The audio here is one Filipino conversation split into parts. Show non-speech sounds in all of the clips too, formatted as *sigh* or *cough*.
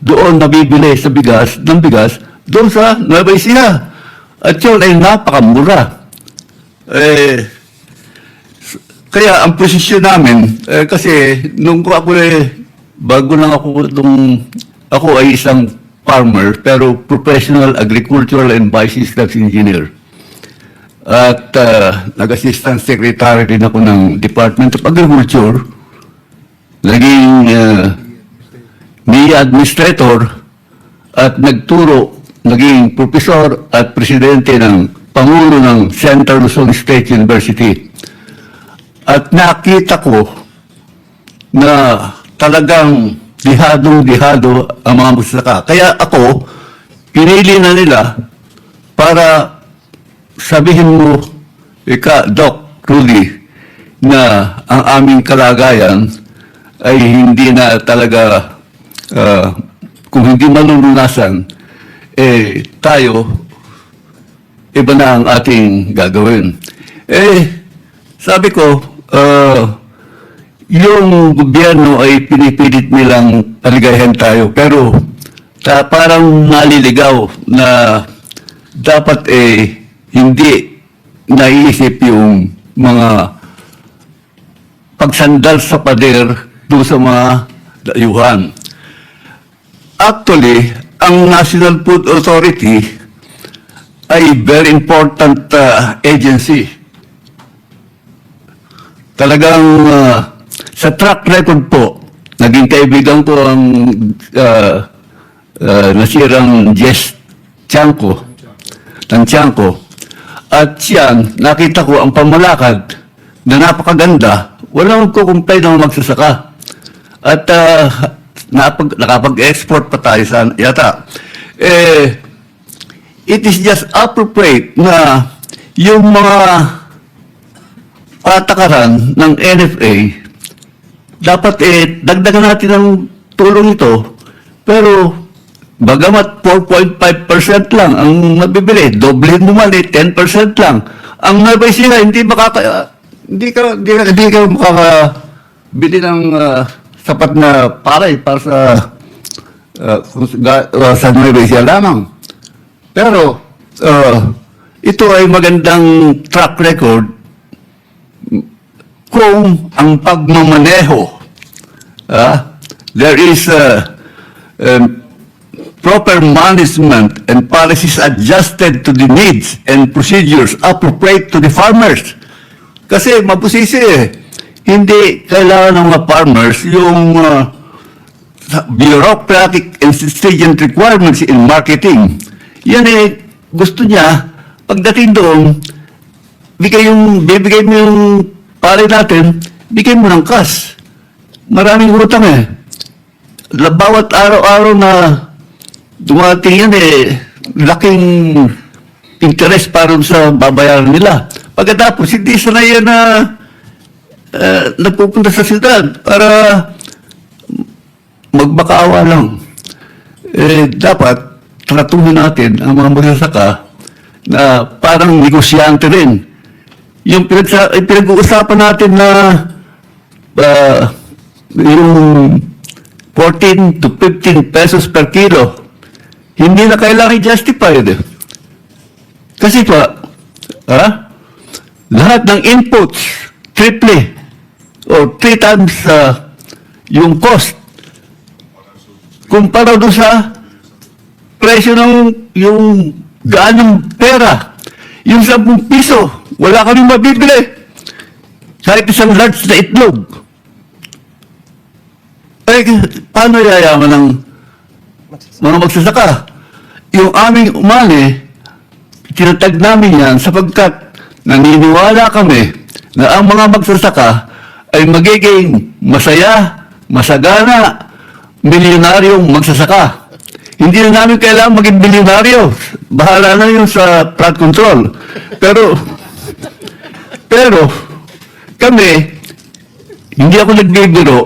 doon nabibili sa bigas, ng bigas, doon sa Nueva Ecija. At yun ay napakamura. Eh, kaya ang posisyon namin, eh, kasi nung ko ako eh, bago lang ako itong, ako ay isang farmer, pero professional agricultural and biosystems engineer. At uh, nag-assistant secretary din ako ng Department of Agriculture. Naging uh, administrator at nagturo, naging profesor at presidente ng Pangulo ng Central Luzon State University. At nakita ko na talagang dihadong-dihado ang mga magsasaka. Kaya ako, pinili na nila para sabihin mo, ika, Doc Rudy, na ang aming kalagayan ay hindi na talaga, ah, kung hindi malulunasan, eh, tayo, iba na ang ating gagawin. Eh, sabi ko, ah, yung gobyerno ay pinipilit nilang paligayahan tayo, pero ta, parang naliligaw na dapat eh hindi naiisip yung mga pagsandal sa pader doon sa mga dayuhan. Actually, ang National Food Authority ay very important uh, agency. Talagang uh, sa track record po, naging kaibigan ko ang uh, uh, nasirang Jess Chanko, ng Chanko. At siyan, nakita ko ang pamalakad na napakaganda, walang magkukumpay ng magsasaka. At uh, napag, nakapag-export pa tayo sa yata. Eh, it is just appropriate na yung mga patakaran ng NFA, dapat eh, dagdagan natin ang tulong ito, pero bagamat 4.5% lang ang mabibili, doblehin mo man eh, 10% lang. Ang nabay sila, hindi makaka, hindi ka, hindi ka, hindi ka makakabili ng ah, sapat na paray para sa uh, uh, sa Nueva lamang. Pero, ah, ito ay magandang track record kung ang pagmamaneho, ah, there is a um, proper management and policies adjusted to the needs and procedures appropriate to the farmers. Kasi mabusisi eh. Hindi kailangan ng mga farmers yung uh, bureaucratic and stringent requirements in marketing. Yan eh, gusto niya, pagdating doon, bigay yung, bibigay mo yung pare natin, bigay mo ng cash. Maraming utang eh. Bawat araw-araw na dumating yan eh, laking interest para sa babayaran nila. Pagkatapos, hindi sana yan na uh, nagpupunta sa siyudad para magbakaawa lang. Eh, dapat tratuhin natin ang mga magsasaka na parang negosyante rin. Yung pinagsa, pinag-uusapan natin na ah, yung 14 to 15 pesos per kilo, hindi na kailangan i-justified. Kasi pa, ha? lahat ng inputs, triple or three times ah, yung cost kumpara doon sa presyo ng yung gaanong pera. Yung 10 piso, wala kami mabibili. Kahit isang large na itlog. Eh, paano yayaman ng mga magsasaka? Yung aming umani, tinatag namin yan sapagkat naniniwala kami na ang mga magsasaka ay magiging masaya, masagana, milyonaryong magsasaka. Hindi na namin kailangan maging milyonaryo. Bahala na yun sa flood control. Pero, pero, kami, hindi ako nagbibiro,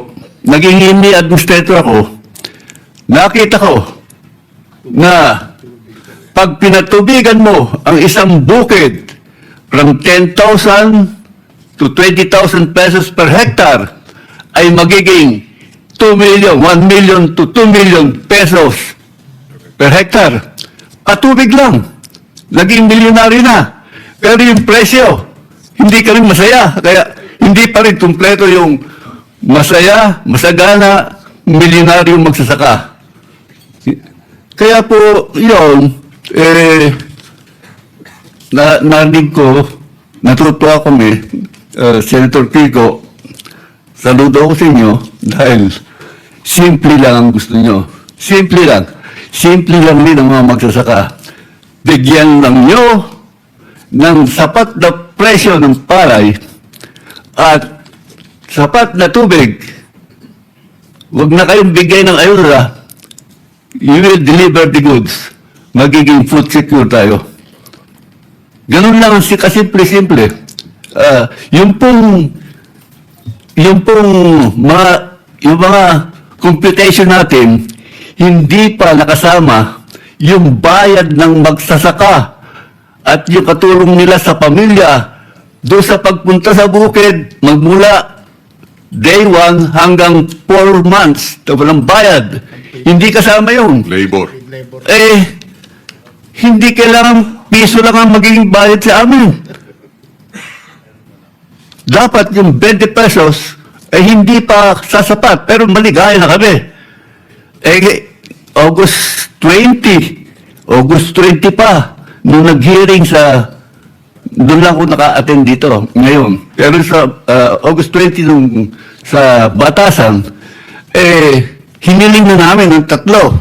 naging hindi administrator ako, nakita ko na pag pinatubigan mo ang isang bukid from 10,000 to 20,000 pesos per hectare ay magiging 2 million, 1 million to 2 million pesos per hectare. Patubig lang. Naging milyonaryo na. Pero yung presyo, hindi ka rin masaya. Kaya hindi pa rin kumpleto yung masaya, masagana, milyonaryo magsasaka. Kaya po, yun, eh, na, narinig ko, natutuwa kami, uh, Senator Kiko, saludo ako sa inyo dahil simple lang ang gusto nyo. Simple lang. Simple lang din ang mga magsasaka. Bigyan lang nyo ng sapat na presyo ng palay at sapat na tubig. Huwag na kayong bigay ng ayuda. You will deliver the goods. Magiging food secure tayo. Ganun lang ang si kasimple-simple. Ah, yung pong yung pong mga yung mga computation natin hindi pa nakasama yung bayad ng magsasaka at yung katulong nila sa pamilya do sa pagpunta sa bukid magmula day 1 hanggang 4 months na walang bayad. Hindi kasama yun. Labor. Eh, hindi kailangan piso lang ang magiging bayad sa amin. Dapat yung 20 pesos eh hindi pa sasapat pero maligaya na kami. Eh, August 20, August 20 pa, nung nag-hearing sa, doon lang ako naka-attend dito ngayon. Pero sa uh, August 20 nung sa Batasan, eh, hiniling na namin ng tatlo.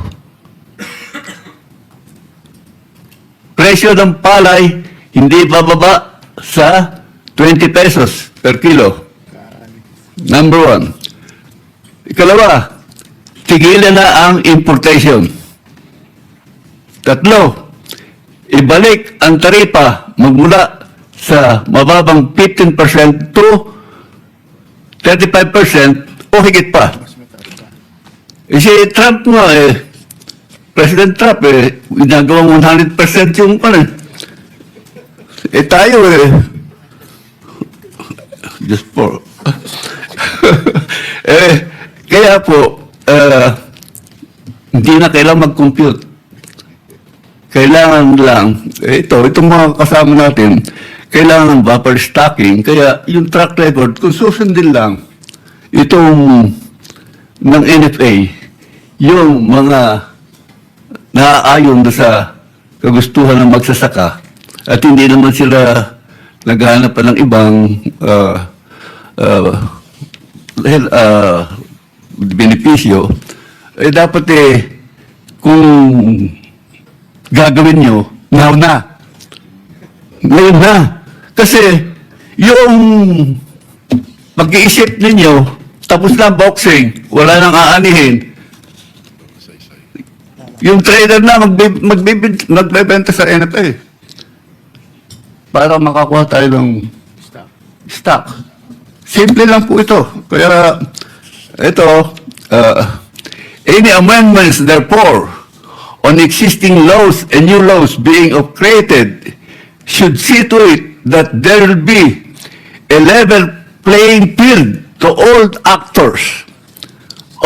Presyo ng palay, hindi bababa sa 20 pesos per kilo. Number one. Ikalawa, tigilan na ang importation. Tatlo, ibalik ang taripa magmula sa mababang 15% to 35% o higit pa. Eh, si Trump nga eh, President Trump eh, ginagawang 100% yung ano eh. Eh tayo eh, just *laughs* for, eh, kaya po, uh, hindi na kailangan mag-compute. Kailangan lang, eh, ito, itong mga kasama natin, kailangan ng buffer stocking. Kaya yung track record, kung susundin lang, itong ng NFA, yung mga naaayon sa kagustuhan ng magsasaka at hindi naman sila naghahanap pa ng ibang uh, uh, uh, benepisyo, eh dapat eh, kung gagawin nyo, now na. Ngayon na. Kasi, yung pag-iisip ninyo, tapos na boxing, wala nang aanihin, yung trader na magbe, magbe, magbebenta sa NFA. Para makakuha tayo ng stock. Simple lang po ito. Kaya, ito, uh, any amendments, therefore, on existing laws and new laws being created should see to it that there will be a level playing field to all actors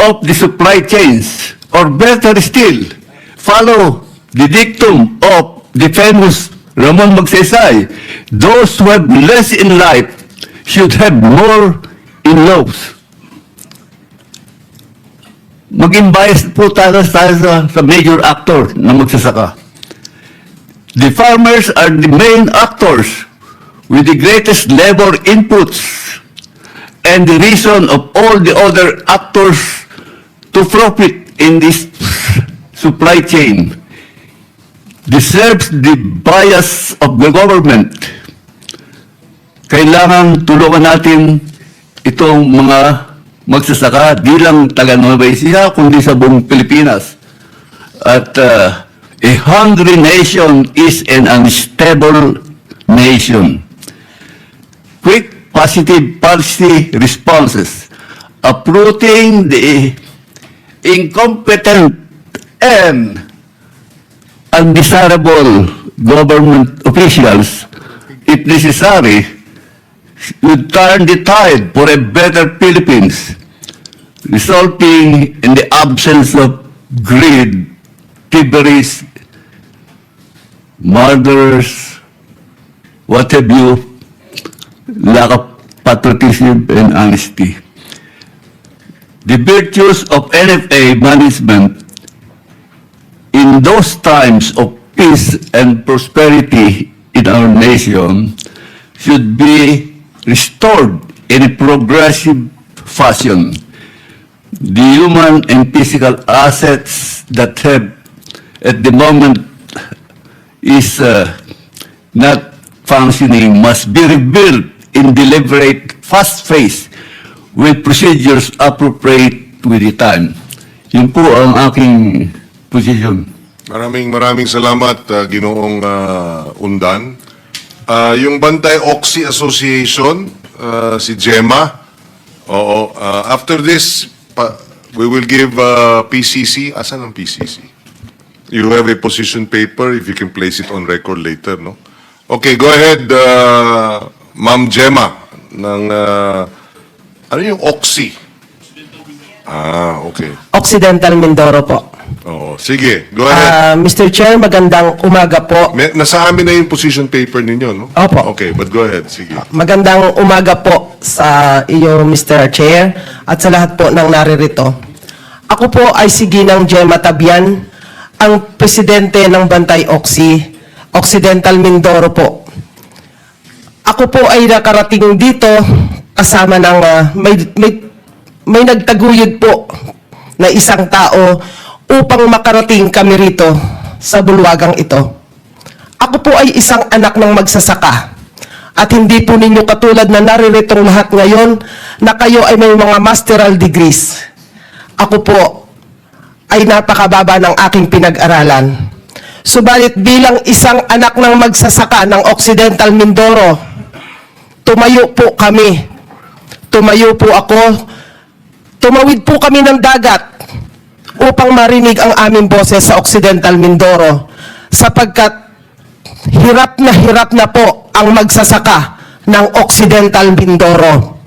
of the supply chains, or better still, follow the dictum of the famous Ramon Magsaysay, those who have less in life should have more in laws. Maging biased po tayo, tayo sa, sa major actor na magsasaka. The farmers are the main actors with the greatest labor inputs and the reason of all the other actors to profit in this supply chain deserves the bias of the government. Kailangan tulungan natin itong mga magsasaka, di lang taga Nueva Ecija, kundi sa buong Pilipinas. At uh, a hungry nation is an unstable nation. Quick positive policy responses, uprooting the incompetent and undesirable government officials, if necessary, would turn the tide for a better Philippines. resulting in the absence of greed, thievery, murders, what have you, lack of patriotism and honesty. The virtues of NFA management in those times of peace and prosperity in our nation should be restored in a progressive fashion. The human and physical assets that have at the moment is uh, not functioning must be rebuilt in deliberate, fast phase with procedures appropriate with the time. Yun po ang aking position. Maraming maraming salamat, uh, Ginoong uh, Undan. Uh, yung Bantay Oxy Association, uh, si Gemma. Oo, uh, after this, pa, we will give uh, PCC. Asan ang PCC? You have a position paper, if you can place it on record later, no? Okay, go ahead, uh, Ma'am Gemma, ng, uh, ano yung Oxy? Ah, okay. Occidental Mindoro po. Oo, sige, go ahead. Ah, Mr. Chair, magandang umaga po. May, nasa amin na yung position paper ninyo, no? Opo. Okay, but go ahead, sige. Magandang umaga po sa iyo, Mr. Chair, at sa lahat po ng naririto. Ako po ay si Ginang Gemma Tabian, ang presidente ng Bantay Oxy, Occidental Mindoro po. Ako po ay nakarating dito kasama ng ah, may, may, may nagtaguyod po na isang tao upang makarating kami rito sa bulwagang ito. Ako po ay isang anak ng magsasaka. At hindi po ninyo katulad na nariritong lahat ngayon na kayo ay may mga masteral degrees. Ako po ay napakababa ng aking pinag-aralan. Subalit bilang isang anak ng magsasaka ng Occidental Mindoro, tumayo po kami. Tumayo po ako. Tumawid po kami ng dagat upang marinig ang aming boses sa Occidental Mindoro sapagkat hirap na hirap na po ang magsasaka ng Occidental Mindoro.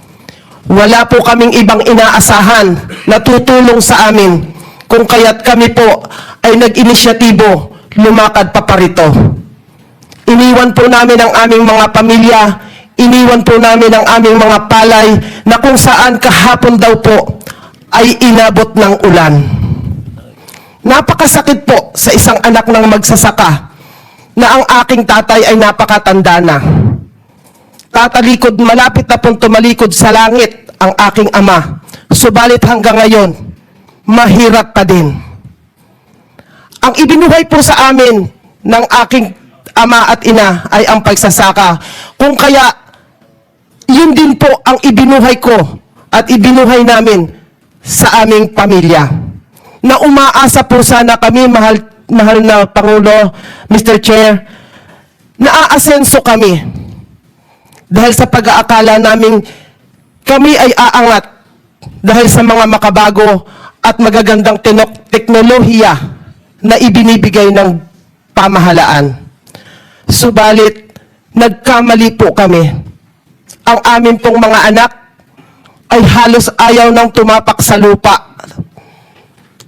Wala po kaming ibang inaasahan na tutulong sa amin kung kaya't kami po ay nag-inisyatibo lumakad pa parito. Iniwan po namin ang aming mga pamilya, iniwan po namin ang aming mga palay na kung saan kahapon daw po ay inabot ng ulan. Napakasakit po sa isang anak ng magsasaka na ang aking tatay ay napakatanda na. Tatalikod, malapit na pong tumalikod sa langit ang aking ama. Subalit hanggang ngayon, mahirap pa din. Ang ibinuhay po sa amin ng aking ama at ina ay ang pagsasaka. Kung kaya, yun din po ang ibinuhay ko at ibinuhay namin sa aming pamilya. Na umaasa po sana kami, mahal, mahal na Pangulo, Mr. Chair, na aasenso kami. Dahil sa pag-aakala namin kami ay aangat dahil sa mga makabago at magagandang teknolohiya na ibinibigay ng pamahalaan. Subalit, nagkamali po kami. Ang amin pong mga anak ay halos ayaw nang tumapak sa lupa.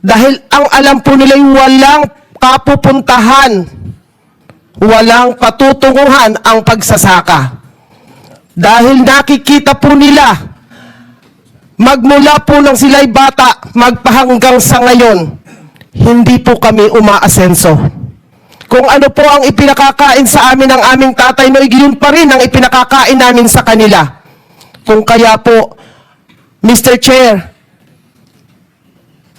Dahil ang alam po nila ay walang kapupuntahan, walang patutunguhan ang pagsasaka. Dahil nakikita po nila, magmula po nang sila'y bata, magpahanggang sa ngayon, hindi po kami umaasenso. Kung ano po ang ipinakakain sa amin ng aming tatay, no, yun pa rin ang ipinakakain namin sa kanila. Kung kaya po, Mr. Chair,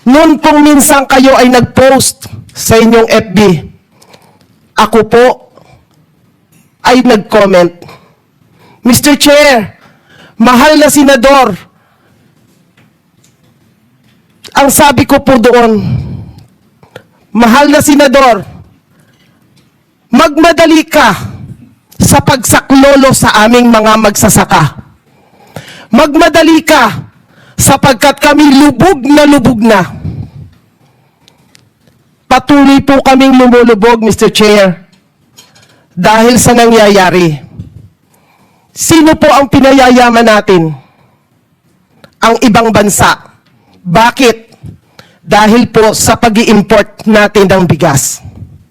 noon pong minsan kayo ay nag-post sa inyong FB, ako po ay nag-comment. Mr. Chair, mahal na senador, ang sabi ko po doon, mahal na senador, magmadali ka sa pagsaklolo sa aming mga magsasaka. Magmadali ka sapagkat kami lubog na lubog na. Patuloy po kaming lumulubog, Mr. Chair, dahil sa nangyayari. Sino po ang pinayayaman natin? Ang ibang bansa. Bakit? Dahil po sa pag import natin ng bigas.